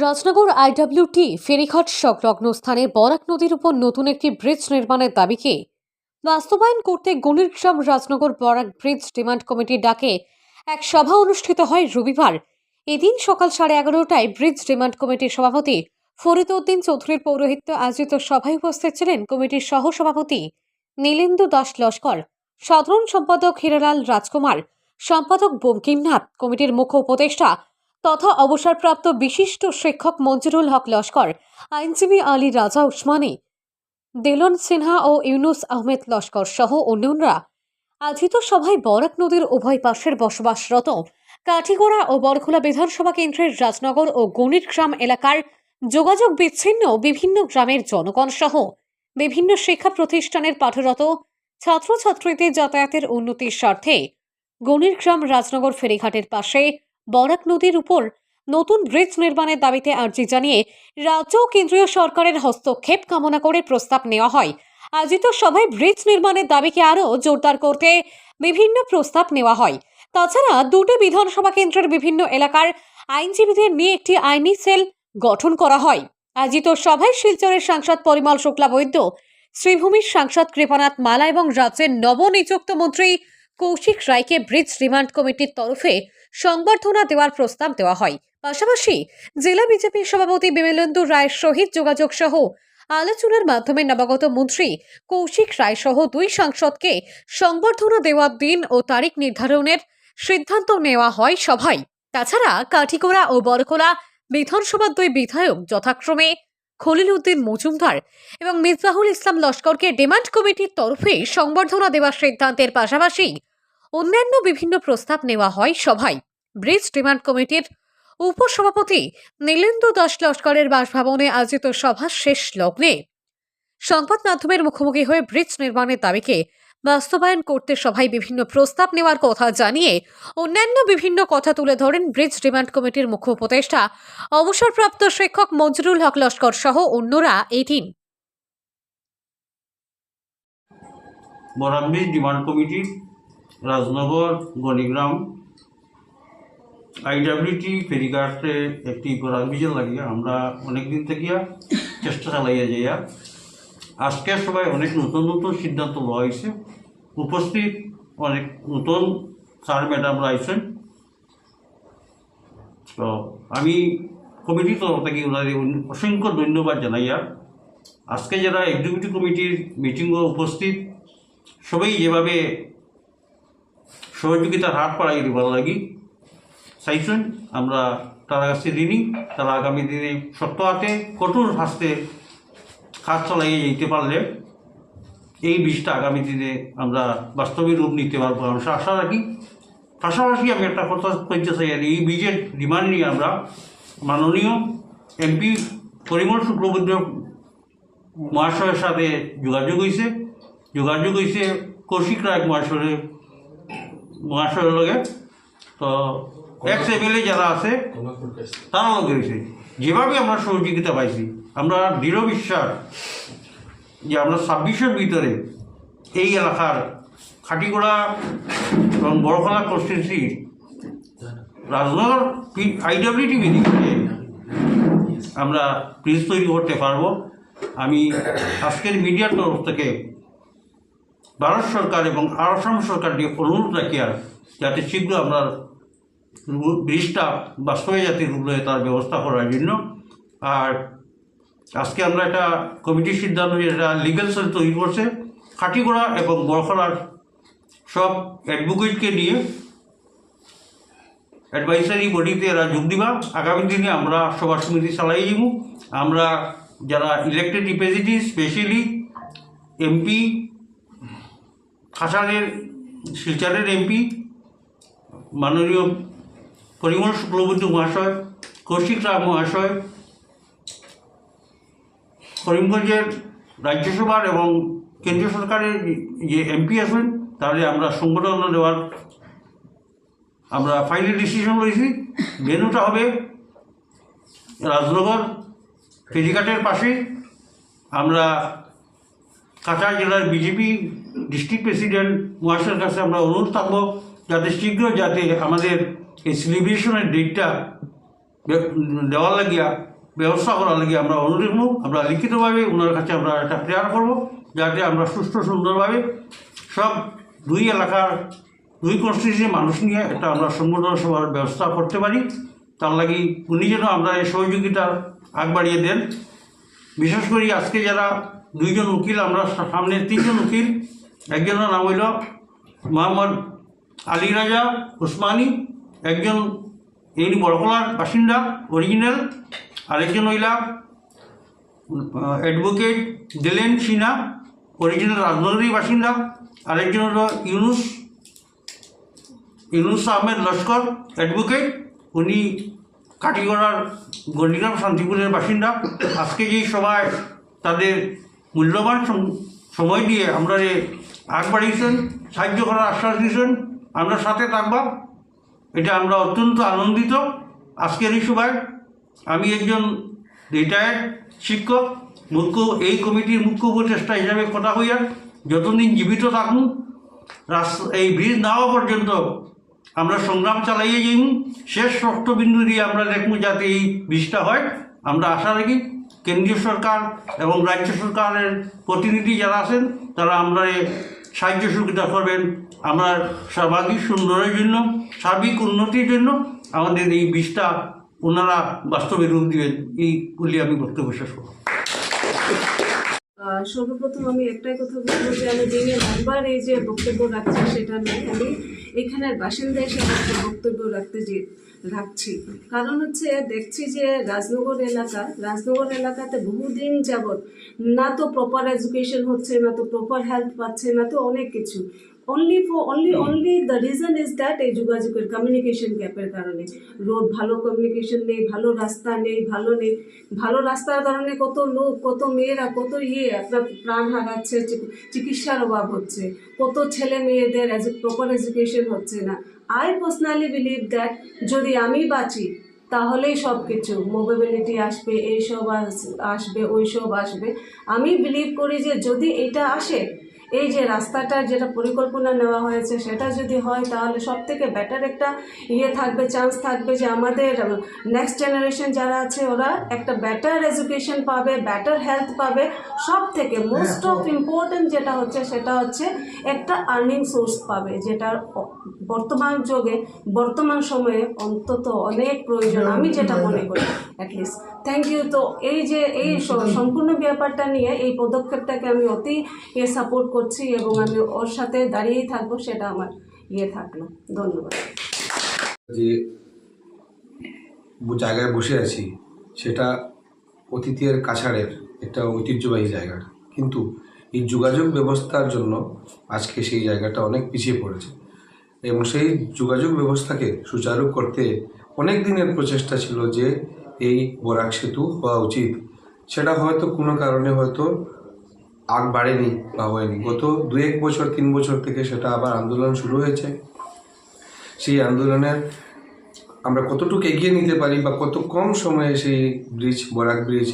Rajnagar IWT ফেরিঘাট সংলগ্ন স্থানে বরাক নদীর উপর নতুন একটি ব্রিজ নির্মাণের দাবিকে বাস্তবায়ন করতে গণিরগ্রাম রাজনগর বরাক ব্রিজ ডিমান্ড কমিটির ডাকে। এক সভা অনুষ্ঠিত হয় রবিবার। এদিন সকাল সাড়ে এগারোটায় ব্রিজ ডিমান্ড কমিটির সভাপতি ফরিদ উদ্দিন চৌধুরীর পৌরোহিত্যে আয়োজিত সভায় উপস্থিত ছিলেন কমিটির সহ সভাপতি নীলেন্দু দাস লস্কর, সাধারণ সম্পাদক হিরালাল রাজকুমার, সম্পাদক বঙ্কিমনাথ, কমিটির মুখ্য উপদেষ্টা তথা অবসরপ্রাপ্ত বিশিষ্ট শিক্ষক মঞ্জুরুল হক লস্কর, আইনজীবী আলী রাজা উসমানী, দেলন সিনহা ও ইউনুস আহমেদ লস্কর সহ অন্যান্যরা আয়োজিত সভায় বরাক নদীর উভয় পাশের বসবাসরত কাঠিগোড়া ও বরখোলা বিধানসভা কেন্দ্রের রাজনগর ও গণিত গ্রাম এলাকার যোগাযোগ বিচ্ছিন্ন বিভিন্ন গ্রামের জনগণ সহ বিভিন্ন শিক্ষা প্রতিষ্ঠানের পাঠরত ছাত্রছাত্রীদের যাতায়াতের উন্নতির স্বার্থে গণির গ্রাম রাজনগর ফেরিঘাটের পাশে বরাক নদীর উপর নতুন ব্রিজ নির্মাণের দাবিতে আর্জি জানিয়ে রাজ্য ও কেন্দ্রীয় সরকারের হস্তক্ষেপ কামনা করে প্রস্তাব নেওয়া হয়। আয়োজিত সভায় ব্রিজ নির্মাণের দাবিকে আরও জোরদার করতে বিভিন্ন প্রস্তাব নেওয়া হয়। তাছাড়া দুটি বিধানসভা কেন্দ্রের বিভিন্ন এলাকার আইনজীবীদের নিয়ে একটি আইনি সেল গঠন করা হয়। আয়োজিত সভায় শিলচরের সাংসদ পরিমল শুক্লা বৈদ্য, শ্রীভূমির সাংসদ কৃপানাথ মালা এবং রাজ্যের নবনিযুক্ত মন্ত্রী কৌশিক রায়কে ব্রিজ রিমান্ড কমিটির তরফে সংবর্ধনা দেওয়ার প্রস্তাব দেওয়া হয়। পাশাপাশি জেলা বিজেপির সভাপতি বিমলেন্দু রায়ের সহিত যোগাযোগ সহ আলোচনার মাধ্যমে নবাগত মন্ত্রী কৌশিক রায় সহ দুই সাংসদকে সংবর্ধনা দেওয়ার দিন ও তারিখ নির্ধারণের সিদ্ধান্ত নেওয়া হয় সভায়। তাছাড়া কাঠিকোড়া ও বরকোলা বিধানসভার দুই বিধায়ক যথাক্রমে খলিল উদ্দিন মজুমদার এবং মিসবাহুল ইসলাম লস্করকে ডিমান্ড কমিটির তরফে সংবর্ধনা দেওয়ার সিদ্ধান্তের পাশাপাশি অন্যান্য বিভিন্ন প্রস্তাব নেওয়া হয় সভায়। ব্রিজ ডিমান্ড কমিটির উপসভাপতি নীলেন্দু দাস লস্করের বাসভবনে আয়োজিত সভা শেষ লগ্নে সংবাদ মাধ্যমের মুখোমুখি হয়ে ব্রিজ নির্মাণের দাবিকে বাস্তবায়ন করতে সভায় বিভিন্ন প্রস্তাব নেওয়ার কথা জানিয়ে অন্যান্য বিভিন্ন কথা তুলে ধরেন ব্রিজ ডিমান্ড কমিটির মুখ্য উপদেষ্টা, অবসরপ্রাপ্ত শিক্ষক মঞ্জুরুল হক লস্কর সহ অন্যরা এই দিন। Demand committee Rajnagar, Ganigram IWT ফেরিঘাটে একটি বরাকবিজের লাগিয়া আমরা অনেক দিন থেকে চেষ্টা চালাইয়া যাইয়া আজকের সবাই অনেক নতুন নতুন সিদ্ধান্ত লওয়া হয়েছে উপস্থিত অনেক নতুন স্যার ম্যাডামরা আইছেন তো আমি কমিটির তরফ থেকে ওনাদের অসংখ্য ধন্যবাদ জানাইয়া আজকে যারা এক্সিকিউটিভ কমিটির মিটিংয়ে উপস্থিত, সবাই যেভাবে সহযোগিতার হাত পাড়াই দিবার লাগি চাইছেন আমরা তারা কাছে ঋণী। তারা আগামী দিনে শক্ত হাতে কঠোর হাসতে কাজ চালাইয়ে যেতে পারলে এই বিষটা আগামী দিনে আমরা বাস্তবিক রূপ নিতে পারব। আমরা আশা রাখি। পাশাপাশি আমি একটা কথা কইতে চাই, আর এই বীজের ডিমান্ড নিয়ে আমরা মাননীয় এমপি পরিমল শুক্লবৈদ্য মহাশয়ের সাথে যোগাযোগ হয়েছে যোগাযোগ হয়েছে কৌশিক রায় মহাশয়ের মহাশয়ের লগে তো এক্স এমএলএ যারা আছে তারা লগে হয়েছে। যেভাবে আমরা সহযোগিতা পাইছি আমরা দৃঢ় বিশ্বাস যে আমরা ছাব্বিশের ভিতরে এই এলাকার খাটিগোড়া এবং বড়খলা কনস্টিটুন্সি রাজনগর আইডব্লিউটি মিটিংয়ে আমরা প্রিজ তৈরি করতে পারব। আমি আজকের মিডিয়ার তরফ থেকে ভারত সরকার এবং আসাম সরকারকে অনুরোধ রাখি আর যাতে শীঘ্র আপনার ব্রিজটা বাস্তবে যাতে রূপ তার ব্যবস্থা করার জন্য। আর আজকে আমরা একটা কমিটির সিদ্ধান্ত নিয়ে একটা লিগ্যাল সেল তৈরি করছে। খাটিগোড়া এবং বরখলার সব অ্যাডভোকেটকে নিয়ে অ্যাডভাইসারি বডিতে এরা যোগ দিবা। আগামী দিনে আমরা সভা সমিতি চালাই যাব আমরা যারা ইলেক্টেড রিপ্রেজেন্টেটিভ স্পেশালি এমপি খাসারের শিলচারের এমপি, মাননীয় পরিমল শুক্লবন্ধু মহাশয়, কৌশিক রায় মহাশয়, করিমগঞ্জের রাজ্যসভার এবং কেন্দ্রীয় সরকারের যে এমপি আছেন, তাহলে আমরা সংগঠন দেওয়ার আমরা ফাইনাল ডিসিশন রয়েছি ভেনুটা হবে রাজনগর, ফেরিঘাটের পাশে। আমরা কাছাড় জেলার বিজেপি ডিস্ট্রিক্ট প্রেসিডেন্ট মহাশয়ের কাছে আমরা অনুরোধ থাকব, যাতে শীঘ্র যাতে আমাদের এই সেলিব্রেশনের ডেটটা দেওয়ার লাগিয়া, ব্যবস্থা করার লাগিয়া আমরা অনুরোধ করব। আমরা লিখিতভাবে ওনার কাছে আমরা একটা প্রেয়ার করব, যাতে আমরা সুস্থ সুন্দরভাবে সব দুই এলাকার, দুই কনস্টিটিউশনের মানুষ নিয়ে একটা আমরা সংগঠন সভার ব্যবস্থা করতে পারি। তার লাগি উনি যেন আমরা এই সহযোগিতা আগ বাড়িয়ে দেন। বিশেষ করে আজকে যারা দুইজন উকিল, আমরা সামনে তিনজন উকিল। একজনের নাম হইল মোহাম্মদ আলী রাজা উসমানী একজন এই বড়কলার বাসিন্দা অরিজিনাল আরেকজন হইলা অ্যাডভোকেট দিলেন সিনহা অরিজিনাল রাজনগরীর বাসিন্দা। আরেকজন হলো ইউনুস ইউনুস আহমেদ লস্কর অ্যাডভোকেট উনি কাটিগড়ার গন্ডিগ্রাম শান্তিপুরের বাসিন্দা। আজকে যেই সভায় তাদের মূল্যবান সময় দিয়ে আমরা যে আগ বাড়িয়েছেন সাহায্য করার আশ্বাস দিয়েছেন, আমরা সাথে থাকবা। এটা আমরা অত্যন্ত আনন্দিত। আজকের এই সভায় আমি একজন রিটায়ার্ড শিক্ষক, মুখ্য, এই কমিটির মুখ্য উপদেষ্টা হিসাবে কথা হইয়া যতদিন জীবিত থাকুন এই ব্রিজ না হওয়া পর্যন্ত আমরা সংগ্রাম চালাইয়ে যাই শেষ রক্তবিন্দু দিয়ে আমরা দেখব যাতে এই ব্রিজটা হয়। আমরা আশা রাখি কেন্দ্রীয় সরকার এবং রাজ্য সরকারের প্রতিনিধি যারা আছেন, তারা আমরা সাহায্য সুবিধা করবেন। আমরা সর্বাধিক সুন্দরের জন্য, সার্বিক উন্নতির জন্য আমাদের এই বিষটা ওনারা বাস্তবে রূপ দিবেন, এই বলে আমি বক্তব্য শেষ করব। সর্বপ্রথম আমি একটাই কথা বলব যে আমি দিনে একবার এই যে বক্তব্য রাখছি, সেটা নয় আমি এখানের বাসিন্দা হিসেবে একটা বক্তব্য রাখতে যে, রাখছি। কারণ হচ্ছে দেখছি যে রাজনগর এলাকা, রাজনগর এলাকাতে বহুদিন যাবৎ না তো প্রপার এডুকেশন হচ্ছে, না তো প্রপার হেলথ পাচ্ছে, না তো অনেক কিছু। Only for only only the reason is that এই যোগাযোগের কমিউনিকেশন গ্যাপের কারণে রোড ভালো কমিউনিকেশন নেই ভালো রাস্তা নেই ভালো নেই ভালো রাস্তার কারণে কত লোক কত মেয়েরা কত ইয়ে আপনার প্রাণ হারাচ্ছে চিকিৎসার অভাব হচ্ছে কত ছেলে মেয়েদের এজ প্রপার এডুকেশন হচ্ছে না আই পার্সোনালি বিলিভ দ্যাট যদি আমি বাঁচি তাহলেই সব কিছু মোবিলিটি আসবে এইসব আস- আসবে ওই সব আসবে আমি বিলিভ করি যে যদি এটা আসে এই যে রাস্তাটার যেটা পরিকল্পনা নেওয়া হয়েছে সেটা যদি হয় তাহলে সব থেকে বেটার একটা ইয়ে থাকবে চান্স থাকবে যে আমাদের নেক্সট জেনারেশন যারা আছে ওরা একটা বেটার এডুকেশন পাবে বেটার হেলথ পাবে। সব থেকে মোস্ট অফ ইম্পর্টেন্ট যেটা হচ্ছে সেটা হচ্ছে একটা আর্নিং সোর্স পাবে যেটা বর্তমান যুগে বর্তমান সময়ে অন্তত অনেক প্রয়োজন। আমি যেটা মনে করি অ্যাটলিস্ট থ্যাংক ইউ তো এই যে এই সম্পূর্ণ ব্যাপারটা নিয়ে এই পদক্ষেপটাকে আমি অতি ইয়ে সাপোর্ট করছি এবং আমি ওর সাথে দাঁড়িয়েই থাকব সেটা আমার ইয়ে থাকল। ধন্যবাদ। যে জায়গায় বসে আছি সেটা অতীতের কাছাড়ের একটা ঐতিহ্যবাহী জায়গা। কিন্তু এই যোগাযোগ ব্যবস্থার জন্য আজকে সেই জায়গাটা অনেক পিছিয়ে পড়েছে। এবং সেই যোগাযোগ ব্যবস্থাকে সুচারু করতে অনেক দিনের প্রচেষ্টা ছিল যে এই বরাক সেতু হওয়া উচিত। সেটা হয়তো কোনো কারণে হয়তো আগ বাড়েনি বা হয়নি। গত দু এক বছর, তিন বছর থেকে সেটা আবার আন্দোলন শুরু হয়েছে। সেই আন্দোলনের আমরা কতটুকু এগিয়ে নিতে পারি বা কত কম সময়ে সেই ব্রিজ, বরাক ব্রিজ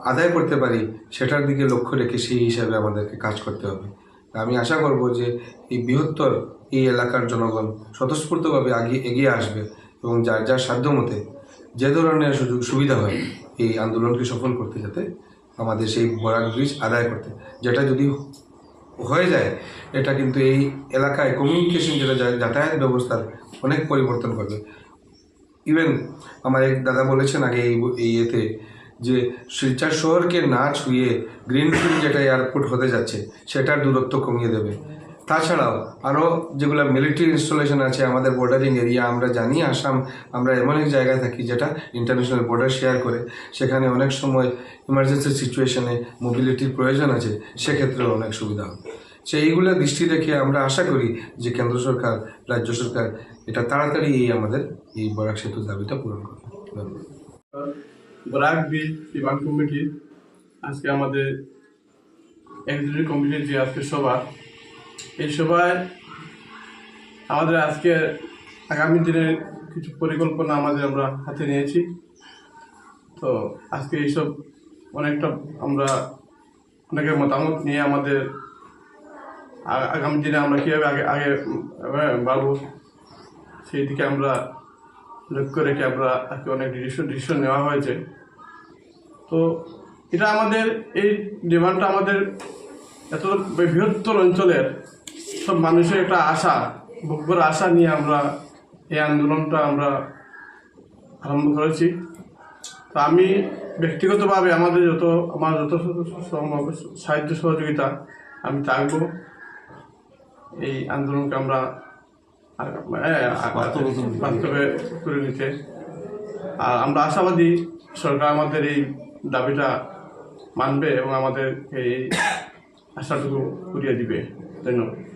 আদায় করতে পারি, সেটার দিকে লক্ষ্য রেখে সেই হিসাবে আমাদেরকে কাজ করতে হবে। আমি আশা করব যে এই বৃহত্তর এই এলাকার জনগণ স্বতঃস্ফূর্তভাবে আগিয়ে এগিয়ে আসবে এবং যার যার সাধ্য মতে যে ধরনের সুযোগ সুবিধা হয় এই আন্দোলনকে সফল করতে যাতে আমাদের সেই বরাক ব্রিজ আদায় করতে, যেটা যদি হয়ে যায়, এটা কিন্তু এই এলাকায় কমিউনিকেশন যেটা যাতায়াত ব্যবস্থার অনেক পরিবর্তন করবে। ইভেন আমার এক দাদা বলেছেন আগে এই ইয়েতে যে শিলচর শহরকে না ছুঁয়ে গ্রিনফিল্ড যেটা এয়ারপোর্ট হতে যাচ্ছে, সেটার দূরত্ব কমিয়ে দেবে। তাছাড়াও আরও যেগুলো মিলিটারি ইনস্টলেশন আছে আমাদের বর্ডারিং এরিয়া আমরা জানি আসাম, আমরা এমন এক জায়গায় থাকি যেটা ইন্টারন্যাশনাল বর্ডার শেয়ার করে। সেখানে অনেক সময় ইমার্জেন্সি সিচুয়েশনে মোবিলিটির প্রয়োজন আছে সেক্ষেত্রে অনেক সুবিধা হবে। সে এইগুলো দৃষ্টি রেখে আমরা আশা করি যে কেন্দ্র সরকার, রাজ্য সরকার এটা তাড়াতাড়ি এই আমাদের এই বরাক সেতুর দাবিটা পূরণ করবে। ধন্যবাদ। ব্রাক ব্রিজ বিমান কমিটির আজকে আমাদের এক্সিকিউটিভ কমিটির যে আজকে সভা এই সভায় আমাদের আজকে আগামী দিনের কিছু পরিকল্পনা আমাদের আমরা হাতে নিয়েছি। তো আজকে এইসব অনেকটা আমরা অনেকের মতামত নিয়ে আমাদের আগামী দিনে আমরা কীভাবে আগে আগে বাড়বো, সেই দিকে আমরা লক্ষ্য রেখে আমরা আজকে অনেক ডিসিশন ডিসিশন নেওয়া হয়েছে। তো এটা আমাদের, এই ডিমান্ডটা আমাদের এত বৃহত্তর অঞ্চলের সব মানুষের একটা আশা ভোগ্যর আশা নিয়ে আমরা এই আন্দোলনটা আমরা আরম্ভ করেছি তো আমি ব্যক্তিগতভাবে আমাদের যত, আমার যত সাহায্য সহযোগিতা আমি থাকব এই আন্দোলনকে আমরা। বাস্তবে করে নিতে আর আমরা আশাবাদী সরকার আমাদের এই দাবিটা মানবে এবং আমাদের এই আশাটুকু করিয়া দিবে। ধন্যবাদ।